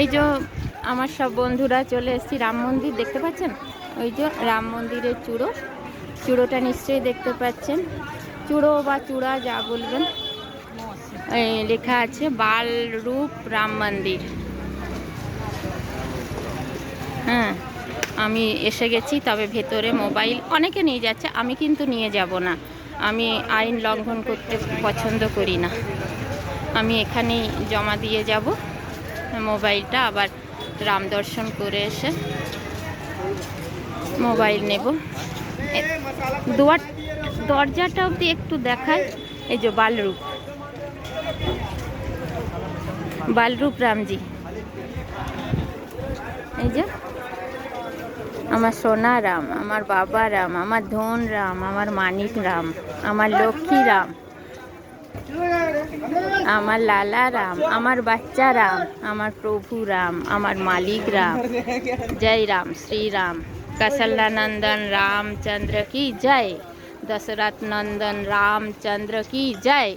এই যে আমার সব বন্ধুরা চলে এসেছি রাম মন্দির, দেখতে পাচ্ছেন? ওই যে রাম মন্দিরের চূড়ো। চূড়োটা নিশ্চয়ই দেখতে পাচ্ছেন। চূড়ো বা চূড়া যা বলবেন। লেখা আছে বাল রূপ রাম মন্দির। হ্যাঁ আমি এসে গেছি, তবে ভেতরে মোবাইল অনেকে নিয়ে যাচ্ছে, আমি কিন্তু নিয়ে যাব না। আমি আইন লঙ্ঘন করতে পছন্দ করি না। আমি এখানেই জমা দিয়ে যাব। মোবাইলটা আবার রাম দর্শন করে এসে মোবাইল নেব। দুয়ার, দরজাটা অবধি একটু দেখায় এই যে বালরূপ। বালরূপ রামজি। এই যে, আমার সোনা রাম, আমার বাবা রাম, আমার ধন রাম, আমার মানিক রাম, আমার লক্ষ্মী রাম। আমার লালা রাম আমার বাচ্চা রাম আমার প্রভু রাম আমার মালিক রাম জয় রাম শ্রী রাম कौशल्या नंदन रामचंद्र की जय दशरथ नंदन रामचंद्र की जय